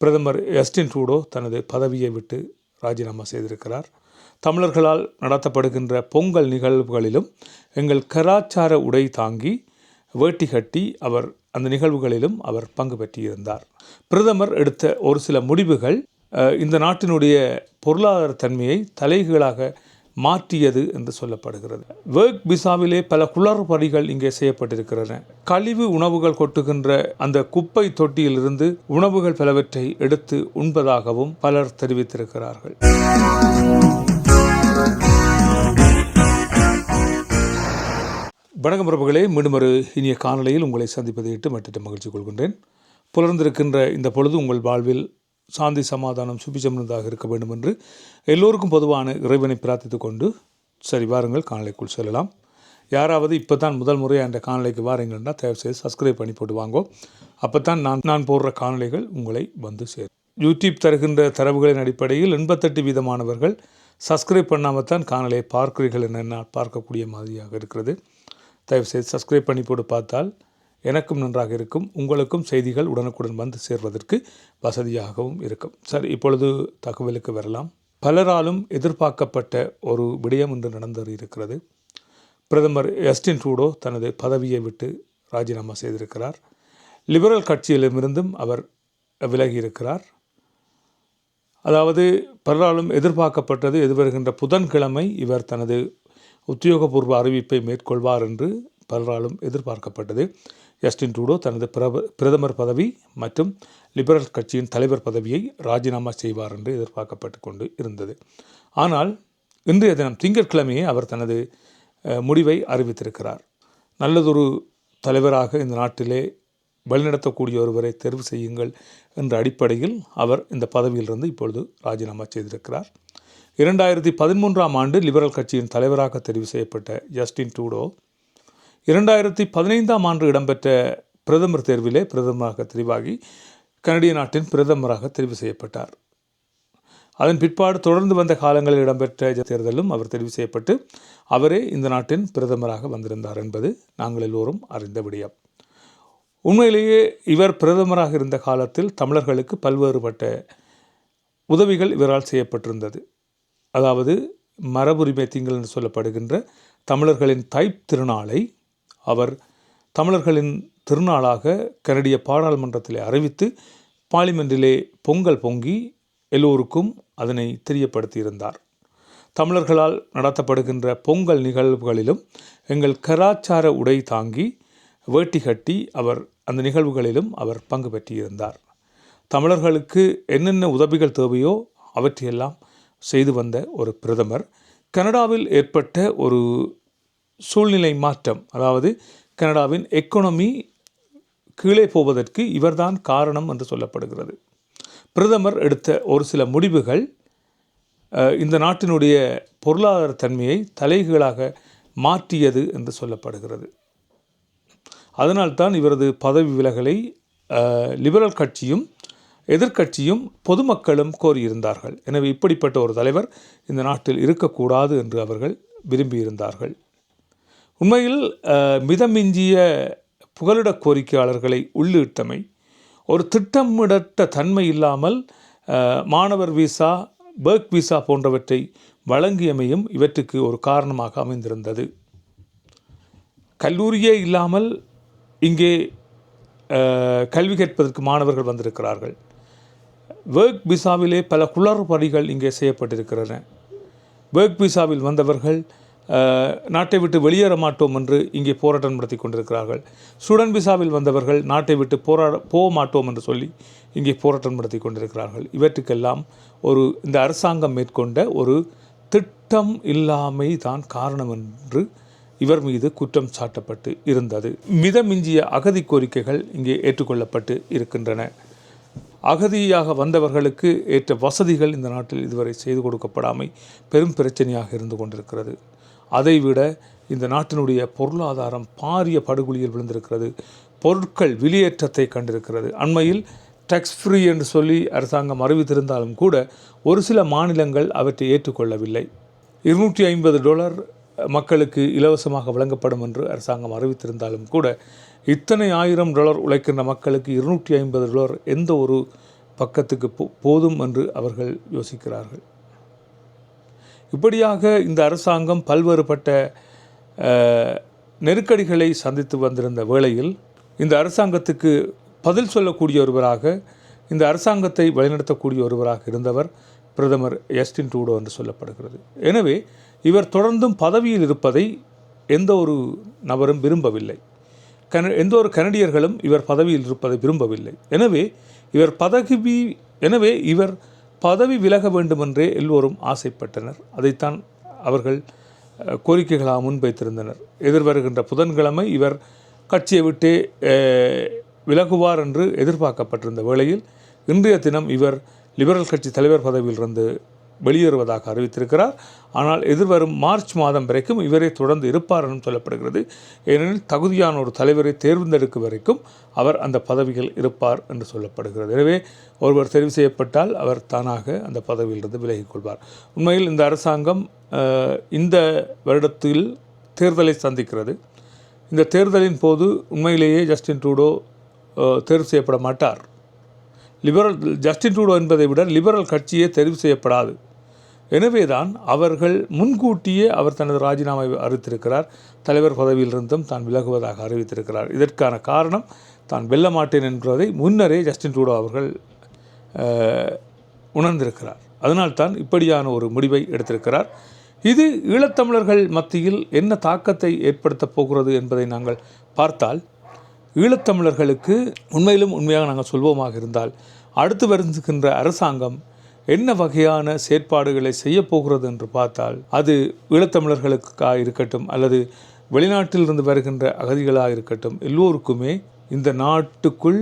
பிரதமர் எஸ்டின் ட்ரூடோ தனது பதவியை விட்டு ராஜினாமா செய்திருக்கிறார். தமிழர்களால் நடத்தப்படுகின்ற பொங்கல் நிகழ்வுகளிலும் எங்கள் கலாச்சார உடை தாங்கி வேட்டி கட்டி அவர் அந்த நிகழ்வுகளிலும் அவர் பங்கு பெற்றிருந்தார். பிரதமர் எடுத்த ஒரு சில முடிவுகள் இந்த நாட்டினுடைய பொருளாதார தன்மையை தலைகீழாக மாற்றியது என்று சொல்லப்படுகிறது. வேர்க் பிசாவிலே பல குளறுபடிகள் இங்கே செய்யப்பட்டிருக்கின்றன கழிவு உணவுகள் கொட்டுகின்ற அந்த குப்பை தொட்டியிலிருந்து உணவுகள் பலவற்றை எடுத்து உண்பதாகவும் பலர் தெரிவித்திருக்கிறார்கள். வணக்கம் பிரபுகளே மீண்டும் ஒரு இனிய காணொலியில் உங்களை சந்திப்பதை இட்டு மட்டிட்டு மகிழ்ச்சி கொள்கின்றேன். புலர்ந்திருக்கின்ற இந்த பொழுது உங்கள் வாழ்வில் சாந்தி சமாதானம் சுபிச்சமிருந்தாக இருக்க வேண்டும் என்று எல்லோருக்கும் பொதுவான இறைவனை பிரார்த்தித்து கொண்டு சரி வாருங்கள் காணலைக்குள் செல்லலாம். யாராவது இப்போ தான் முதல் முறை அந்த காணொளிக்கு வாரீங்கன்னா தயவு செய்து சப்ஸ்கிரைப் பண்ணி போட்டு வாங்கோ. அப்போ தான் நான் நான் போடுற காணொலிகள் உங்களை வந்து சேரும். யூடியூப் தருகின்ற தரவுகளின் அடிப்படையில் எண்பத்தெட்டு வீதமானவர்கள் சப்ஸ்கிரைப் பண்ணாமல் தான் காணொலியை பார்க்கிறீர்கள் என நான் பார்க்கக்கூடிய மாதிரியாக இருக்கிறது. தயவுசெய்து சப்ஸ்கிரைப் பண்ணி போட்டு பார்த்தால் எனக்கும் நன்றாக இருக்கும். உங்களுக்கும் செய்திகள் உடனுக்குடன் வந்து சேர்வதற்கு வசதியாகவும் இருக்கும். சரி இப்பொழுது தகவலுக்கு வரலாம். பலராலும் எதிர்பார்க்கப்பட்ட ஒரு விடயம் இன்று நடந்து இருக்கிறது. பிரதமர் எஸ்டின் ட்ரூடோ தனது பதவியை விட்டு ராஜினாமா செய்திருக்கிறார். லிபரல் கட்சியிலிருந்தும் அவர் விலகியிருக்கிறார். அதாவது பலராலும் எதிர்பார்க்கப்பட்டது எதிர்வருகின்ற புதன்கிழமை இவர் தனது உத்தியோகபூர்வ அறிவிப்பை மேற்கொள்வார் என்று பலராலும் எதிர்பார்க்கப்பட்டது. ஜஸ்டின் ட்ரூடோ தனது பிரப பிரதமர் பதவி மற்றும் லிபரல் கட்சியின் தலைவர் பதவியை ராஜினாமா செய்வார் என்று எதிர்பார்க்கப்பட்டு கொண்டு இருந்தது. ஆனால் இன்றைய தினம் திங்கட்கிழமையே அவர் தனது முடிவை அறிவித்திருக்கிறார். நல்லதொரு தலைவராக இந்த நாட்டிலே வழிநடத்தக்கூடிய ஒருவரை தேர்வு செய்யுங்கள் என்ற அடிப்படையில் அவர் இந்த பதவியிலிருந்து இப்பொழுது ராஜினாமா செய்திருக்கிறார். இரண்டாயிரத்தி பதிமூன்றாம் ஆண்டு லிபரல் கட்சியின் தலைவராக தெரிவு செய்யப்பட்ட ஜஸ்டின் ட்ரூடோ இரண்டாயிரத்தி பதினைந்தாம் ஆண்டு இடம்பெற்ற பிரதமர் தேர்விலே பிரதமராக தெரிவாகி கனடிய நாட்டின் பிரதமராக தெரிவு செய்யப்பட்டார். அதன் பிற்பாடு தொடர்ந்து வந்த காலங்களில் இடம்பெற்ற தேர்தலும் அவர் தெரிவு செய்யப்பட்டு அவரே இந்த நாட்டின் பிரதமராக வந்திருந்தார் என்பது நாங்கள் எல்லோரும் அறிந்த விடயம். உண்மையிலேயே இவர் பிரதமராக இருந்த காலத்தில் தமிழர்களுக்கு பல்வேறுபட்ட உதவிகள் இவரால் செய்யப்பட்டிருந்தது. அதாவது மரபுரிமை திங்கள் என்று சொல்லப்படுகின்ற தமிழர்களின் தைப் திருநாளை அவர் தமிழர்களின் திருநாளாக கனடிய பாராளுமன்றத்திலே அறிவித்து பார்லிமெண்டிலே பொங்கல் பொங்கி எல்லோருக்கும் அதனை தெரியப்படுத்தியிருந்தார். தமிழர்களால் நடத்தப்படுகின்ற பொங்கல் நிகழ்வுகளிலும் எங்கள் கலாச்சார உடை தாங்கி வேட்டி கட்டி அவர் அந்த நிகழ்வுகளிலும் அவர் பங்கு பெற்றிருந்தார். தமிழர்களுக்கு என்னென்ன உதவிகள் தேவையோ அவற்றையெல்லாம் செய்து வந்த ஒரு பிரதமர் கனடாவில் ஏற்பட்ட ஒரு சூழ்நிலை மாற்றம். அதாவது கனடாவின் எக்கனமி கீழே போவதற்கு இவர்தான் காரணம் என்று சொல்லப்படுகிறது. பிரதமர் எடுத்த ஒரு சில முடிவுகள் இந்த நாட்டினுடைய பொருளாதார தன்மையை தலைகீழாக மாற்றியது என்று சொல்லப்படுகிறது. அதனால்தான் இவரது பதவி விலகலை லிபரல் கட்சியும் எதிர்க்கட்சியும் பொதுமக்களும் கோரியிருந்தார்கள். எனவே இப்படிப்பட்ட ஒரு தலைவர் இந்த நாட்டில் இருக்கக்கூடாது என்று அவர்கள் விரும்பியிருந்தார்கள். உண்மையில் மிதமிஞ்சிய புகலிட கோரிக்கையாளர்களை உள்ளிட்டமை ஒரு திட்டமிடற்ற தன்மை இல்லாமல் மாணவர் விசா பேர்க் விசா போன்றவற்றை வழங்கியமையும் இவற்றுக்கு ஒரு காரணமாக அமைந்திருந்தது. கல்லூரியே இல்லாமல் இங்கே கல்வி கேட்பதற்கு மாணவர்கள் வந்திருக்கிறார்கள். வேர்க் விசாவிலே பல குளறுபடிகள் இங்கே செய்யப்பட்டிருக்கின்றன. வேர்க் விசாவில் வந்தவர்கள் நாட்டை விட்டு வெளியேற மாட்டோம் என்று இங்கே போராட்டம் நடத்தி கொண்டிருக்கிறார்கள். சுடன் விசாவில் வந்தவர்கள் நாட்டை விட்டு போராட போக மாட்டோம் என்று சொல்லி இங்கே போராட்டம் நடத்தி கொண்டிருக்கிறார்கள். இவற்றுக்கெல்லாம் ஒரு இந்த அரசாங்கம் மேற்கொண்ட ஒரு திட்டம் இல்லாமை தான் காரணம் என்று இவர் மீது குற்றம் சாட்டப்பட்டு இருந்தது. மிதமிஞ்சிய அகதி கோரிக்கைகள் இங்கே ஏற்றுக்கொள்ளப்பட்டு இருக்கின்றன. அகதியாக வந்தவர்களுக்கு ஏற்ற வசதிகள் இந்த நாட்டில் இதுவரை செய்து கொடுக்கப்படாமை பெரும் பிரச்சனையாக இருந்து கொண்டிருக்கிறது. அதைவிட இந்த நாட்டினுடைய பொருளாதாரம் பாரிய படுகொலியில் விழுந்திருக்கிறது. பொருட்கள் வெளியேற்றத்தை கண்டிருக்கிறது. அண்மையில் டேக்ஸ் ஃப்ரீ என்று சொல்லி அரசாங்கம் அறிவித்திருந்தாலும் கூட ஒரு சில மாநிலங்கள் அவற்றை ஏற்றுக்கொள்ளவில்லை. இருநூற்றி ஐம்பது டாலர் மக்களுக்கு இலவசமாக வழங்கப்படும் என்று அரசாங்கம் அறிவித்திருந்தாலும் கூட இத்தனை ஆயிரம் டாலர் உழைக்கின்ற மக்களுக்கு இருநூற்றி ஐம்பது டாலர் எந்த ஒரு பக்கத்துக்கு போ போதும் என்று அவர்கள் யோசிக்கிறார்கள். இப்படியாக இந்த அரசாங்கம் பல்வேறுபட்ட நெருக்கடிகளை சந்தித்து வந்திருந்த வேளையில் இந்த அரசாங்கத்துக்கு பதில் சொல்லக்கூடிய ஒருவராக இந்த அரசாங்கத்தை வழிநடத்தக்கூடிய ஒருவராக இருந்தவர் பிரதமர் எஸ்டின் டூடோ என்று சொல்லப்படுகிறது. எனவே இவர் தொடர்ந்தும் பதவியில் இருப்பதை எந்த ஒரு நபரும் விரும்பவில்லை. கன எந்த ஒரு கனடியர்களும் இவர் பதவியில் இருப்பதை விரும்பவில்லை. எனவே இவர் பதவி எனவே இவர் பதவி விலக வேண்டுமென்றே எல்லோரும் ஆசைப்பட்டனர். அதைத்தான் அவர்கள் கோரிக்கைகளாக முன்வைத்திருந்தனர். எதிர்வருகின்ற புதன்கிழமை இவர் கட்சியை விட்டே விலகுவார் என்று எதிர்பார்க்கப்பட்டிருந்த வேளையில் இன்றைய தினம் இவர் லிபரல் கட்சி தலைவர் பதவியிலிருந்து வெளியேறுவதாக அறிவித்திருக்கிறார். ஆனால் எதிர்வரும் மார்ச் மாதம் வரைக்கும் இவரை தொடர்ந்து இருப்பார் என்றும் சொல்லப்படுகிறது. ஏனெனில் தகுதியான ஒரு தலைவரை தேர்ந்தெடுக்கும் வரைக்கும் அவர் அந்த பதவியில் இருப்பார் என்று சொல்லப்படுகிறது. எனவே ஒருவர் தெரிவு செய்யப்பட்டால் அவர் தானாக அந்த பதவியிலிருந்து விலகிக் கொள்வார். உண்மையில் இந்த அரசாங்கம் இந்த வருடத்தில் தேர்தலை சந்திக்கிறது. இந்த தேர்தலின் போது உண்மையிலேயே ஜஸ்டின் ட்ரூடோ தேர்வு செய்யப்பட மாட்டார். லிபரல் ஜஸ்டின் ட்ரூடோ என்பதை விட லிபரல் கட்சியே தெரிவு செய்யப்படாது. எனவேதான் அவர்கள் முன்கூட்டியே அவர் தனது ராஜினாமாவை அறிவித்திருக்கிறார் தலைவர் பதவியிலிருந்தும் தான் விலகுவதாக அறிவித்திருக்கிறார். இதற்கான காரணம் தான் வெல்ல மாட்டேன் என்பதை முன்னரே ஜஸ்டின் ட்ரூடோ அவர்கள் உணர்ந்திருக்கிறார். அதனால்தான் இப்படியான ஒரு முடிவை எடுத்திருக்கிறார். இது ஈழத்தமிழர்கள் மத்தியில் என்ன தாக்கத்தை ஏற்படுத்தப் போகிறது என்பதை நாங்கள் பார்த்தால் ஈழத்தமிழர்களுக்கு உண்மையிலும் உண்மையாக நாங்கள் சொல்வோமாக இருந்தால் அடுத்து வருகின்ற அரசாங்கம் என்ன வகையான செயற்பாடுகளை செய்யப்போகிறது என்று பார்த்தால் அது ஈழத்தமிழர்களுக்காக இருக்கட்டும் அல்லது வெளிநாட்டிலிருந்து வருகின்ற அகதிகளாக இருக்கட்டும் எல்லோருக்குமே இந்த நாட்டுக்குள்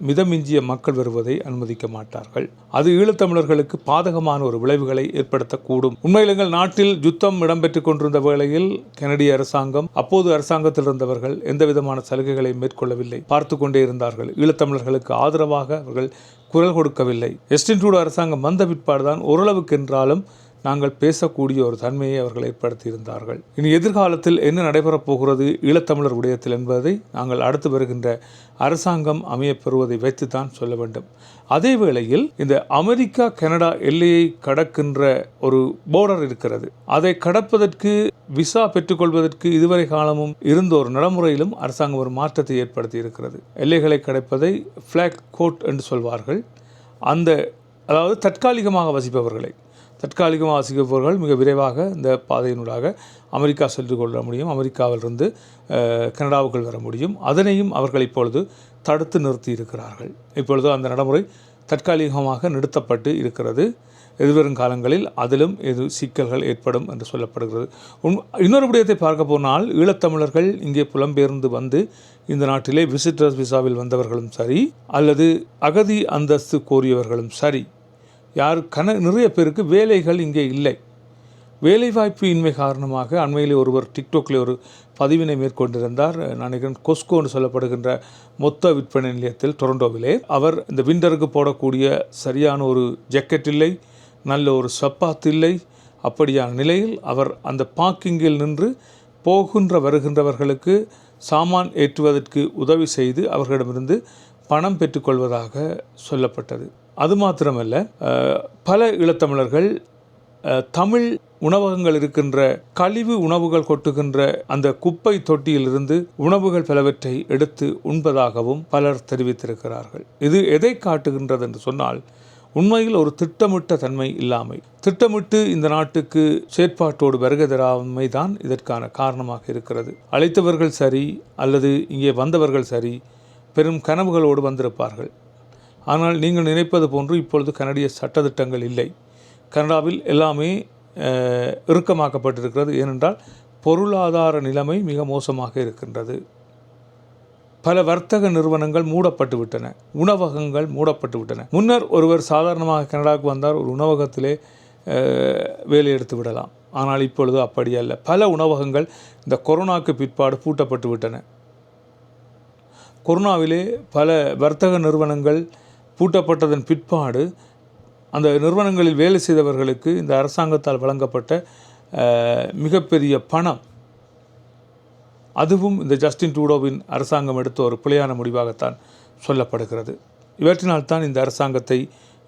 மிதமிஞ்சிய மக்கள் வருவதை அனுமதிக்க மாட்டார்கள். அது ஈழத்தமிழர்களுக்கு பாதகமான ஒரு விளைவுகளை ஏற்படுத்தக்கூடும். உண்மையில் எங்கள் நாட்டில் யுத்தம் இடம்பெற்றுக் கொண்டிருந்த வேளையில் கனடிய அரசாங்கம் அப்போது அரசாங்கத்தில் இருந்தவர்கள் எந்த விதமான சலுகைகளை மேற்கொள்ளவில்லை. பார்த்து கொண்டே இருந்தார்கள். ஈழத்தமிழர்களுக்கு ஆதரவாக அவர்கள் குரல் கொடுக்கவில்லை. எஸ்டின் ட்ரூடோ அரசாங்கம் வந்த பிற்பாடுதான் ஓரளவுக்கு என்றாலும் நாங்கள் பேசக்கூடிய ஒரு தன்மையை அவர்கள் ஏற்படுத்தியிருந்தார்கள். இனி எதிர்காலத்தில் என்ன நடைபெறப் போகிறது? ஈழத்தமிழர் விடயத்தில் என்பதை நாங்கள் அடுத்து வருகின்ற அரசாங்கம் அமையப் பெறுவதை வைத்துத்தான் சொல்ல வேண்டும். அதே வேளையில் இந்த அமெரிக்கா கனடா எல்லையை கடக்கின்ற ஒரு போர்டர் இருக்கிறது. அதை கடப்பதற்கு விசா பெற்றுக்கொள்வதற்கு இதுவரை காலமும் இருந்த ஒரு நடைமுறையிலும் அரசாங்கம் ஒரு மாற்றத்தை ஏற்படுத்தி இருக்கிறது எல்லைகளை கடப்பதை ஃப்ளாக் கோட் என்று சொல்வார்கள். அந்த அதாவது தற்காலிகமாக வசிப்பவர்களை. தற்காலிகமாக வசிக்கப்பவர்கள் மிக விரைவாக இந்த பாதையினூடாக அமெரிக்கா சென்று கொள்ள முடியும். அமெரிக்காவிலிருந்து கனடாவுக்குள் வர முடியும். அதனையும் அவர்கள் இப்பொழுது தடுத்து நிறுத்தி இருக்கிறார்கள் இப்பொழுது அந்த நடைமுறை தற்காலிகமாக நிறுத்தப்பட்டு இருக்கிறது. எதிர்வரும் காலங்களில் அதிலும் எது சிக்கல்கள் ஏற்படும் என்று சொல்லப்படுகிறது. உண் இன்னொரு விடயத்தை பார்க்க போனால் ஈழத்தமிழர்கள் இங்கே புலம்பெயர்ந்து வந்து இந்த நாட்டிலே விசிட்டர்ஸ் விசாவில் வந்தவர்களும் சரி அல்லது அகதி அந்தஸ்து கோரியவர்களும் சரி யார் கன நிறைய பேருக்கு வேலைகள் இங்கே இல்லை. வேலைவாய்ப்பு இன்மை காரணமாக அண்மையிலே ஒருவர் டிக்டாக்ல ஒரு பதிவினை மேற்கொண்டிருந்தார். நான் நினைக்கிறேன் கொஸ்கோ என்று சொல்லப்படுகின்ற மொத்த விற்பனை நிலையத்தில் டொரண்டோவிலே அவர் இந்த விண்டருக்கு போடக்கூடிய சரியான ஒரு ஜக்கெட் இல்லை நல்ல ஒரு சப்பாத் இல்லை. அப்படியான நிலையில் அவர் அந்த பார்க்கிங்கில் நின்று போகின்ற வருகின்றவர்களுக்கு சாமான் ஏற்றுவதற்கு உதவி செய்து அவர்களிடமிருந்து பணம் பெற்றுக்கொள்வதாக சொல்லப்பட்டது. அது மாத்திரமல்ல பல ஈழத்தமிழர்கள் தமிழ் உணவகங்கள் இருக்கின்ற கழிவு உணவுகள் கொட்டுகின்ற அந்த குப்பை தொட்டியிலிருந்து உணவுகள் பலவற்றை எடுத்து உண்பதாகவும் பலர் தெரிவித்திருக்கிறார்கள். இது எதை காட்டுகின்றது என்று சொன்னால் உண்மையில் ஒரு திட்டமிட்ட தன்மை இல்லாமை. திட்டமிட்டு இந்த நாட்டுக்கு செயற்பாட்டோடு வருகை தராமை தான் இதற்கான காரணமாக இருக்கிறது. அழைத்தவர்கள் சரி அல்லது இங்கே வந்தவர்கள் சரி பெரும் கனவுகளோடு வந்திருப்பார்கள். ஆனால் நீங்கள் நினைப்பது போன்று இப்பொழுது கனடிய சட்டத்திட்டங்கள் இல்லை. கனடாவில் எல்லாமே இறுக்கமாக்கப்பட்டிருக்கிறது. ஏனென்றால் பொருளாதார நிலைமை மிக மோசமாக இருக்கின்றது. பல வர்த்தக நிறுவனங்கள் மூடப்பட்டு விட்டன உணவகங்கள் மூடப்பட்டு விட்டன முன்னர் ஒருவர் சாதாரணமாக கனடாவுக்கு வந்தார். ஒரு உணவகத்திலே வேலை எடுத்து விடலாம். ஆனால் இப்பொழுது அப்படி அல்ல. பல உணவகங்கள் இந்த கொரோனாக்கு பிற்பாடு பூட்டப்பட்டு விட்டன கொரோனாவிலே பல வர்த்தக நிறுவனங்கள் பூட்டப்பட்டதன் பிற்பாடு அந்த நிறுவனங்களில் வேலை செய்தவர்களுக்கு இந்த அரசாங்கத்தால் வழங்கப்பட்ட மிகப்பெரிய பணம். அதுவும் இந்த ஜஸ்டின் டூடோவின் அரசாங்கம் எடுத்த ஒரு பிழையான முடிவாகத்தான் சொல்லப்படுகிறது. இவற்றினால்தான் இந்த அரசாங்கத்தை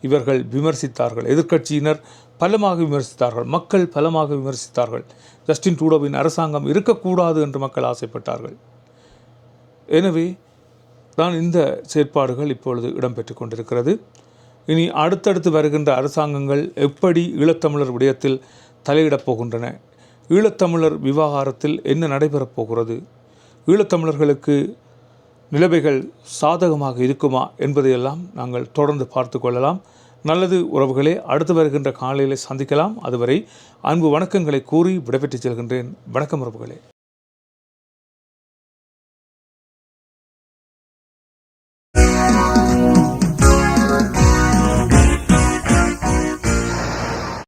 இவர்கள் விமர்சித்தார்கள். எதிர்க்கட்சியினர் பலமாக விமர்சித்தார்கள். மக்கள் பலமாக விமர்சித்தார்கள். ஜஸ்டின் டூடோவின் அரசாங்கம் இருக்கக்கூடாது என்று மக்கள் ஆசைப்பட்டார்கள். எனவே தான் இந்த செயற்பாடுகள் இப்பொழுது இடம்பெற்று கொண்டிருக்கிறது. இனி அடுத்தடுத்து வருகின்ற அரசாங்கங்கள் எப்படி ஈழத்தமிழர் விடயத்தில் தலையிடப் போகின்றன? ஈழத்தமிழர் விவகாரத்தில் என்ன நடைபெறப் போகிறது? ஈழத்தமிழர்களுக்கு நிலைமைகள் சாதகமாக இருக்குமா என்பதையெல்லாம் நாங்கள் தொடர்ந்து பார்த்து கொள்ளலாம். நல்லது உறவுகளே அடுத்து வருகின்ற காலையில் சந்திக்கலாம். அதுவரை அன்பு வணக்கங்களை கூறி விடைபெற்றுச் செல்கின்றேன். வணக்கம் உறவுகளே.